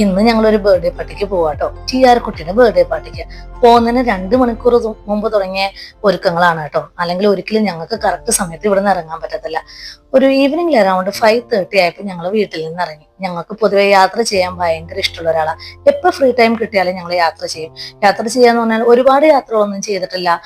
ഇന്ന് ഞങ്ങൾ ഒരു ബർത്ത്ഡേ പാർട്ടിക്ക് പോവാട്ടോ. ടി ആർ കുട്ടിയുടെ ബർത്ത്ഡേ പാർട്ടിക്ക് പോകുന്നതിന് രണ്ട് മണിക്കൂർ മുമ്പ് തുടങ്ങിയ ഒരുക്കങ്ങളാണ് കേട്ടോ. അല്ലെങ്കിൽ ഒരിക്കലും ഞങ്ങൾക്ക് കറക്റ്റ് സമയത്ത് ഇവിടെ നിന്ന് ഇറങ്ങാൻ പറ്റത്തില്ല. ഒരു ഈവനിങ്ങിൽ അറൗണ്ട് ഫൈവ് തേർട്ടി ആയപ്പോൾ ഞങ്ങൾ വീട്ടിൽ നിന്ന് ഇറങ്ങി. ഞങ്ങൾക്ക് പൊതുവെ യാത്ര ചെയ്യാൻ ഭയങ്കര ഇഷ്ടമുള്ള ഒരാളാണ് എപ്പോൾ ഫ്രീ ടൈം കിട്ടിയാലും ഞങ്ങൾ യാത്ര ചെയ്യും. യാത്ര ചെയ്യാന്ന് പറഞ്ഞാൽ ഒരുപാട് യാത്രകളൊന്നും ചെയ്തിട്ടില്ല.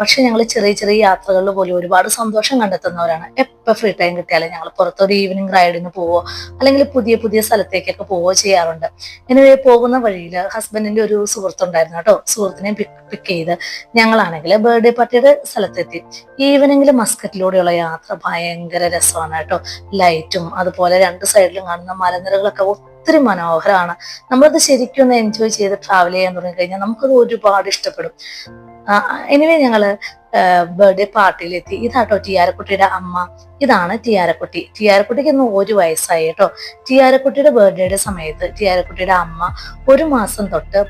പക്ഷെ ഞങ്ങൾ ചെറിയ ചെറിയ യാത്രകളിൽ പോലും ഒരുപാട് സന്തോഷം കണ്ടെത്തുന്നവരാണ്. എപ്പോൾ ഫ്രീ ടൈം കിട്ടിയാലും ഞങ്ങൾ പുറത്തൊരു ഈവനിങ് റൈഡിന് പോവോ അല്ലെങ്കിൽ പുതിയ പുതിയ സ്ഥലത്തേക്കൊക്കെ പോവോ ചെയ്യാറുണ്ട്. ഇങ്ങനെ പോകുന്ന വഴിയിൽ ഹസ്ബൻഡിന്റെ ഒരു സുഹൃത്തുണ്ടായിരുന്നു കേട്ടോ. സുഹൃത്തിനെ പിക്ക് ചെയ്ത് ഞങ്ങളാണെങ്കിൽ ബർത്ത്ഡേ പാർട്ടിയുടെ സ്ഥലത്തെത്തി. ഈവനിങ്ങിൽ മസ്കറ്റിലൂടെയുള്ള യാത്ര ഭയങ്കര രസമാണ് കേട്ടോ. ലൈറ്റും അതുപോലെ രണ്ട് സൈഡിലും കാണുന്ന മലനിരകളൊക്കെ ഒത്തിരി മനോഹരമാണ്. നമ്മളത് ശരിക്കും ഒന്ന് എൻജോയ് ചെയ്ത് ട്രാവൽ ചെയ്യാൻ തുടങ്ങി കഴിഞ്ഞാൽ നമുക്കത് ഒരുപാട് ഇഷ്ടപ്പെടും. എനിവേ ഞങ്ങൾ ബർത്ത്ഡേ പാർട്ടിയിലെത്തി ഇതാട്ടോ ടിയാരക്കുട്ടിയുടെ അമ്മ. ഇതാണ് ടിയാരക്കുട്ടി. ടിയാരക്കുട്ടിക്ക് ഇന്ന് ഒരു വയസ്സായി കേട്ടോ. ടിയാരക്കുട്ടിയുടെ ബർത്ത്ഡേയുടെ സമയത്ത് ടിയാരക്കുട്ടിയുടെ അമ്മ ഒരു മാസം തൊട്ട്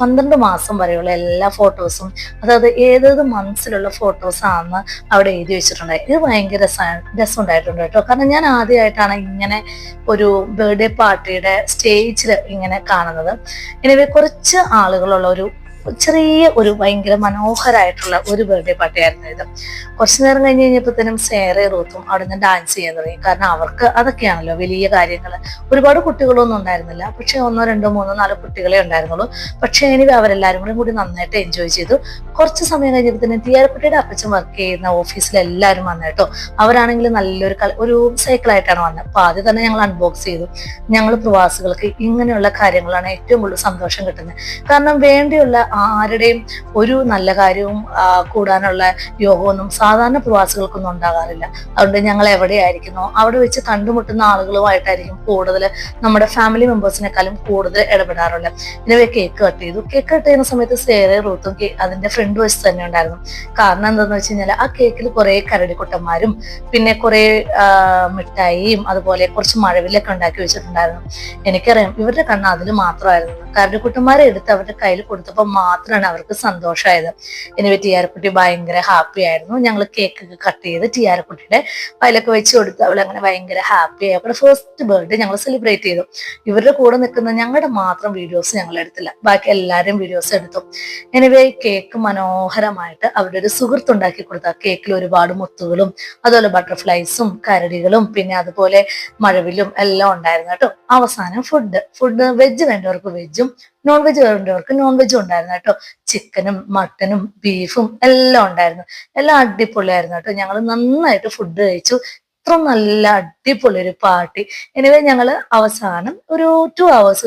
പന്ത്രണ്ട് മാസം വരെയുള്ള എല്ലാ ഫോട്ടോസും അതായത് ഏതേത് മന്ത്സിലുള്ള ഫോട്ടോസ് ആണെന്ന് അവിടെ എഴുതി വെച്ചിട്ടുണ്ട്. ഇത് ഭയങ്കര രസ- രസമുണ്ടായിട്ടുണ്ട് കേട്ടോ. കാരണം ഞാൻ ആദ്യമായിട്ടാണ് ഇങ്ങനെ ഒരു ബർത്ത്ഡേ പാർട്ടിയുടെ സ്റ്റേജിൽ ഇങ്ങനെ കാണുന്നത്. എനിവേ കുറച്ച് ആളുകളുള്ള ഒരു ചെറിയ ഒരു ഭയങ്കര മനോഹരമായിട്ടുള്ള ഒരു ബർത്ത്ഡേ പാർട്ടി ആയിരുന്നു ഇത്. കുറച്ചു നേരം കഴിഞ്ഞ് കഴിഞ്ഞപ്പോഴത്തേനും സേറെ റൂത്തും അവിടെ നിന്ന് ഡാൻസ് ചെയ്യാൻ തുടങ്ങി. കാരണം അവർക്ക് അതൊക്കെയാണല്ലോ വലിയ കാര്യങ്ങൾ ഒരുപാട് കുട്ടികളൊന്നും ഉണ്ടായിരുന്നില്ല. പക്ഷേ ഒന്നോ രണ്ടോ മൂന്നോ നാലോ കുട്ടികളെ ഉണ്ടായിരുന്നുള്ളൂ. പക്ഷേ ഇനി അവരെല്ലാരും കൂടി കൂടി നന്നായിട്ട് എൻജോയ് ചെയ്തു. കുറച്ച് സമയം കഴിഞ്ഞപ്പോഴത്തേനും തിയാരക്കുട്ടിയുടെ അപ്പച്ചൻ വർക്ക് ചെയ്യുന്ന ഓഫീസിൽ എല്ലാവരും അവരാണെങ്കിൽ നല്ലൊരു കളി ഒരു സൈക്കിളായിട്ടാണ് വന്നത്. അപ്പൊ ആദ്യം തന്നെ ഞങ്ങൾ അൺബോക്സ് ചെയ്തു. ഞങ്ങൾ പ്രവാസികൾക്ക് ഇങ്ങനെയുള്ള കാര്യങ്ങളാണ് ഏറ്റവും കൂടുതൽ സന്തോഷം കിട്ടുന്നത്. കാരണം വേണ്ടിയുള്ള ആരുടെയും ഒരു നല്ല കാര്യവും കൂടാനുള്ള യോഗമൊന്നും സാധാരണ പ്രവാസികൾക്കൊന്നും ഉണ്ടാകാറില്ല. അതുകൊണ്ട് ഞങ്ങൾ എവിടെയായിരിക്കുന്നു? അവിടെ വെച്ച് കണ്ടുമുട്ടുന്ന ആളുകളുമായിട്ടായിരിക്കും കൂടുതൽ നമ്മുടെ ഫാമിലി മെമ്പേഴ്സിനെക്കാളും കൂടുതൽ ഇടപെടാറുള്ളത്. ഇനിവേ കേക്ക് കട്ട് ചെയ്തു. കേക്ക് കട്ട് ചെയ്യുന്ന സമയത്ത് സേറെ റൂത്തും അതിന്റെ ഫ്രണ്ട് വശത്ത് തന്നെ ഉണ്ടായിരുന്നു. കാരണം എന്താന്ന് വെച്ച് കഴിഞ്ഞാൽ ആ കേക്കിൽ കുറെ കരടിക്കുട്ടന്മാരും പിന്നെ കുറെ മിഠായിയും അതുപോലെ കുറച്ച് മഴവിലൊക്കെ ഉണ്ടാക്കി വെച്ചിട്ടുണ്ടായിരുന്നു. എനിക്കറിയാം ഇവരുടെ കണ്ണ് അതിൽ മാത്രമായിരുന്നു. കരടിക്കുട്ടന്മാരെ എടുത്ത് അവരുടെ കയ്യിൽ കൊടുത്തപ്പോൾ മാത്രമാണ് അവർക്ക് സന്തോഷമായത് എനിവേ ടിയാരക്കുട്ടി ഭയങ്കര ഹാപ്പി ആയിരുന്നു. ഞങ്ങൾ കേക്ക് കട്ട് ചെയ്ത് ടിയാരക്കുട്ടിയുടെ അതിലൊക്കെ വെച്ച് കൊടുത്ത് അവൾ അങ്ങനെ ഭയങ്കര ഹാപ്പി ആയി. അവരുടെ ഫസ്റ്റ് ബർത്ത്ഡേ ഞങ്ങൾ സെലിബ്രേറ്റ് ചെയ്തു. ഇവരുടെ കൂടെ നിൽക്കുന്ന ഞങ്ങളുടെ മാത്രം വീഡിയോസ് ഞങ്ങൾ എടുത്തില്ല. ബാക്കി എല്ലാവരും വീഡിയോസ് എടുത്തു. എനിവേ കേക്ക് മനോഹരമായിട്ട് അവരുടെ ഒരു സുഹൃത്ത് ഉണ്ടാക്കി കൊടുത്ത. കേക്കിൽ ഒരുപാട് മുത്തുകളും അതുപോലെ ബട്ടർഫ്ലൈസും കരടികളും പിന്നെ അതുപോലെ മഴവിലും എല്ലാം ഉണ്ടായിരുന്നു കേട്ടോ. അവസാനം ഫുഡ് ഫുഡ് വെജ് വേണ്ടവർക്ക് വെജും നോൺ വെജ് വേണ്ടവർക്ക് നോൺ വെജും ഉണ്ടായിരുന്നു കേട്ടോ. ചിക്കനും മട്ടനും ബീഫും എല്ലാം ഉണ്ടായിരുന്നു. എല്ലാം അടിപൊളിയായിരുന്നു കേട്ടോ. ഞങ്ങൾ നന്നായിട്ട് ഫുഡ് കഴിച്ചു. ഇത്ര നല്ല അടിപൊളി ഒരു പാർട്ടി എനിവേ ഞങ്ങൾ അവസാനം ഒരു ടു അവേഴ്സ്